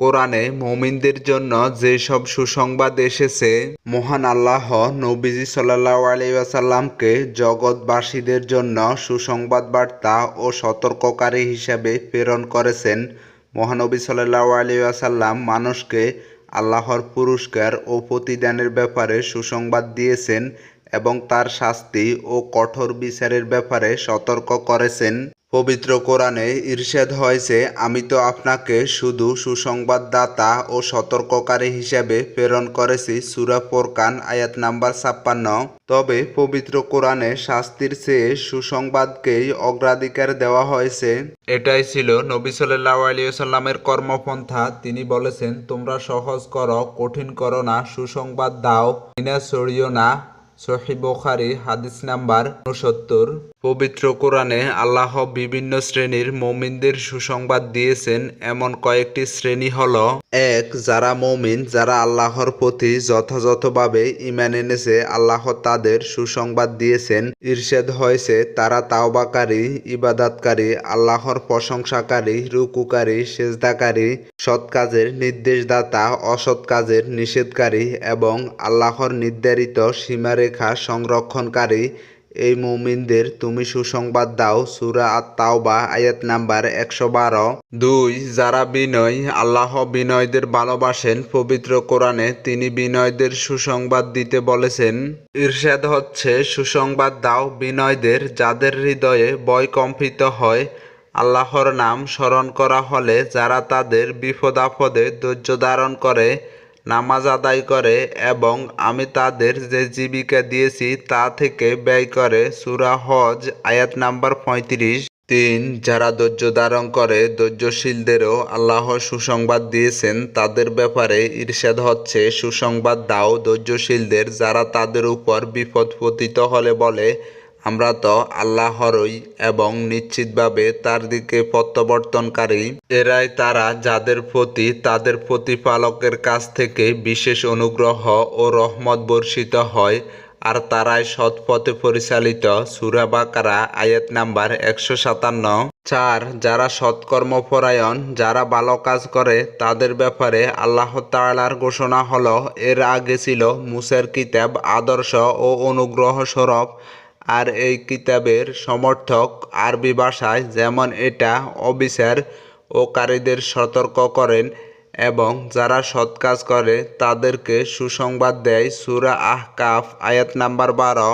কোরআনে মুমিনদের জন্য যেসব সুসংবাদ এসেছে, মহান আল্লাহ নবীজি সাল্লাহ আলাইসাল্লামকে জগৎবাসীদের জন্য সুসংবাদ বার্তা ও সতর্ককারী হিসাবে প্রেরণ করেছেন। মহানবী সাল্লাহ আলাইসাল্লাম মানুষকে আল্লাহর পুরস্কার ও প্রতিদানের ব্যাপারে সুসংবাদ দিয়েছেন এবং তার শাস্তি ও কঠোর বিচারের ব্যাপারে সতর্ক করেছেন। পবিত্র কোরআনে ইরশাদ হয়েছে, আমি তো আপনাকে শুধু সুসংবাদদাতা ও সতর্ককারী হিসেবে প্রেরণ করেছি। সুরা ফোরকান, আয়াত নাম্বার ছাপ্পান্ন। তবে পবিত্র কোরআনে শাস্তির চেয়ে সুসংবাদকেই অগ্রাধিকার দেওয়া হয়েছে। এটাই ছিল নবী সাল্লাহ আলিয়াল্লামের কর্মপন্থা। তিনি বলেছেন, তোমরা সহজ করো, কঠিন করো না, সুসংবাদ দাও। ইনা ছড়িও না সহি হাদিস নাম্বার উনসত্তর পবিত্র কোরআনে আল্লাহ বিভিন্ন শ্রেণির মমিনদের সুসংবাদ দিয়েছেন। এমন কয়েকটি শ্রেণি হল, এক, যারা মমিন, যারা আল্লাহর প্রতি যথাযথভাবে ইমান এনেছে, আল্লাহ তাদের সুসংবাদ দিয়েছেন। ইরশেদ হয়েছে, তারা তাওবাকারী, ইবাদাতকারী, আল্লাহর প্রশংসাকারী, রুকুকারী, সেজদাকারী, সৎ কাজের নির্দেশদাতা, অসৎ কাজের নিষেধকারী এবং আল্লাহর নির্ধারিত সীমারেখা সংরক্ষণকারী এই মুমিনদের তুমি সুসংবাদ দাও। সুরা আত তাওবা আয়াত নাম্বার একশো বারো। দুই, যারা বিনয়, আল্লাহ বিনয়দের ভালোবাসেন, পবিত্র কোরআনে তিনি বিনয়দের সুসংবাদ দিতে বলেছেন। ঈর্ষাদ হচ্ছে, সুসংবাদ দাও বিনয়দের, যাদের হৃদয়ে বয় কম্পিত হয়। আল্লাহর নাম স্মরণ করা হলে যারা তাদের বিপদ আপদে ধৈর্য ধারণ করে নামাজ আদায় করে এবং আমি তাদের যে জীবিকা দিয়েছি তা থেকে ব্যয় করে সুরা হজ, আয়াত নাম্বার পঁয়ত্রিশ। তিন, যারা ধৈর্য ধারণ করে, ধৈর্যশীলদেরও আল্লাহ সুসংবাদ দিয়েছেন। তাদের ব্যাপারে ঈর্ষাদ হচ্ছে, সুসংবাদ দাও ধৈর্যশীলদের, যারা তাদের উপর বিপদ পতিত হলে বলে আমরা তো আল্লাহরই এবং নিশ্চিতভাবে তার দিকে প্রত্যাবর্তনকারী। এরাই তারা যাদের প্রতি, তাদের প্রতিপালকের কাছ থেকে বিশেষ অনুগ্রহ ও রহমত বর্ষিত হয়, আর তারাই সৎ পথে পরিচালিত সুরাবাকারা আয়াত নাম্বার একশো সাতান্ন। চার, যারা সৎকর্মপরায়ণ, যারা ভালো কাজ করে, তাদের ব্যাপারে আল্লাহ তাআলার ঘোষণা হলো, এর আগে ছিল মুসের কিতাব, আদর্শ ও অনুগ্রহ স্বরূপ আর এই কিতাবের সমর্থক আরবি ভাষায় যেমন এটা অবিচার ও কারীদের সতর্ক করেন এবং যারা সৎ কাজ করে তাদেরকে সুসংবাদ দেয়। সুরা আহকাফ, আয়াত নাম্বার বারো।